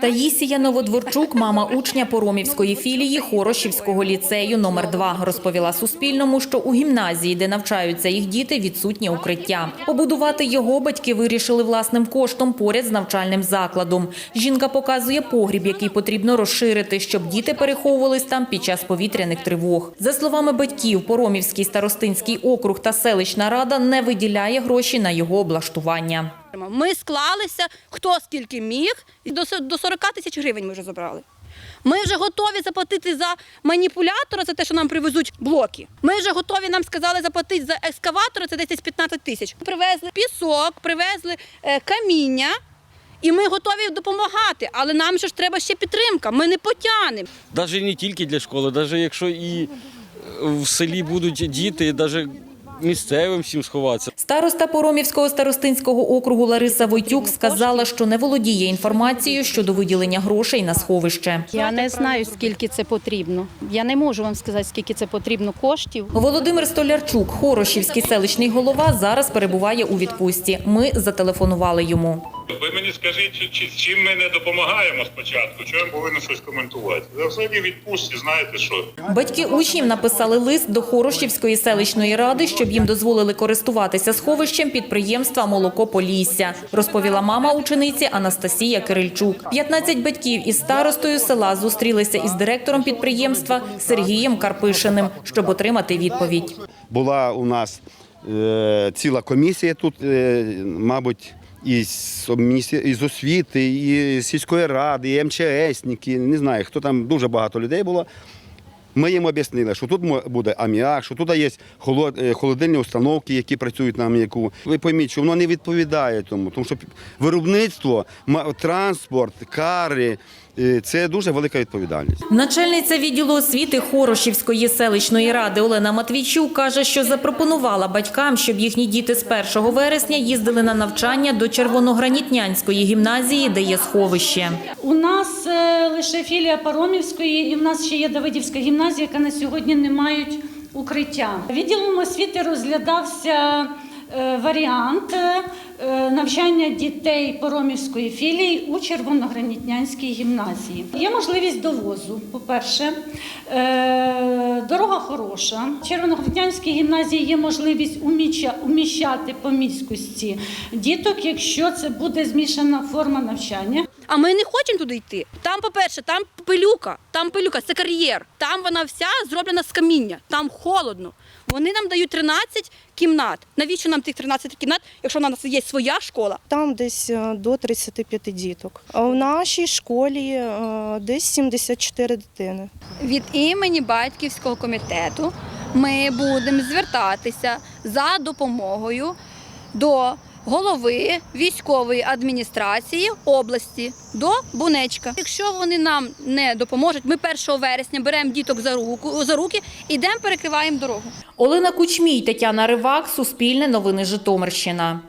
Таїсія Новодворчук, мама учня Поромівської філії Хорошівського ліцею номер 2 розповіла Суспільному, що у гімназії, де навчаються їх діти, відсутнє укриття. Побудувати його батьки вирішили власним коштом поряд з навчальним закладом. Жінка показує погріб, який потрібно розширити, щоб діти переховувались там під час повітряних тривог. За словами батьків, Поромівський старостинський округ та селищна рада не виділяє гроші на його облаштування. Ми склалися, хто скільки міг, і до 40 тисяч гривень ми вже забрали. Ми вже готові заплатити за маніпулятора, за те, що нам привезуть блоки. Ми вже готові нам сказали заплатити за екскаватора, це десь 15 тисяч. Привезли пісок, привезли е, каміння. І ми готові допомагати, але нам ж треба ще підтримка. Ми не потягнемо. Навіть не тільки для школи, навіть якщо і в селі будуть діти, навіть місцевим всім сховатися. Староста Поромівського старостинського округу Лариса Войтюк сказала, що не володіє інформацією щодо виділення грошей на сховище. Я не знаю, скільки це потрібно. Я не можу вам сказати, скільки це потрібно коштів. Володимир Столярчук, Хорошівський селищний голова, зараз перебуває у відпустці. Ми зателефонували йому. Ви мені скажіть, чи, чи, чим ми не допомагаємо спочатку, що я повинен щось коментувати. Я взагалі відпустці, знаєте що? Батьки учнів написали лист до Хорошівської селищної ради, щоб їм дозволили користуватися сховищем підприємства Молоко Полісся, розповіла мама учениці Анастасія Кирильчук. 15 батьків із старостою села зустрілися із директором підприємства Сергієм Карпишиним, щоб отримати відповідь. була у нас е, ціла комісія тут, е, мабуть, із, із освіти, і сільської ради, і МЧСники, не знаю, хто там дуже багато людей було. Ми їм об'яснили, що тут буде аміак, що тут є е, холодильні установки, які працюють на аміаку. Ви пойміть, що воно не відповідає тому, тому що виробництво, транспорт, кари це дуже велика відповідальність. Начальниця відділу освіти Хорошівської селищної ради Олена Матвійчук каже, що запропонувала батькам, щоб їхні діти з 1 вересня їздили на навчання до Червоногранітнянської гімназії, де є сховище. У нас е, лише філія Паромівської, і в нас ще є Давидівська гімназія, яка на сьогодні не мають укриття. Відділом освіти розглядався варіант е, навчання дітей Поромівської філії у Червоногранітнянській гімназії. Є можливість довозу. По-перше, е, дорога хороша. В Червоногранітнянській гімназії є можливість уміщати по міськості діток, якщо це буде змішана форма навчання. А ми не хочемо туди йти. Там, по-перше, там пилюка, там пилюка, це кар'єр. Там вона вся зроблена з каміння, там холодно. Вони нам дають 13 кімнат. Навіщо нам тих 13 кімнат, якщо в нас є своя школа? Там десь е, до 35 діток. А в нашій школі е, десь 74 дитини. Від імені батьківського комітету ми будемо звертатися за допомогою до голови військової адміністрації області до Бунечка. Якщо вони нам не допоможуть, ми 1 вересня беремо діток за руку за руки, ідемо перекриваємо дорогу. Олена Кучмій, Тетяна Ривак, Суспільне новини Житомирщина.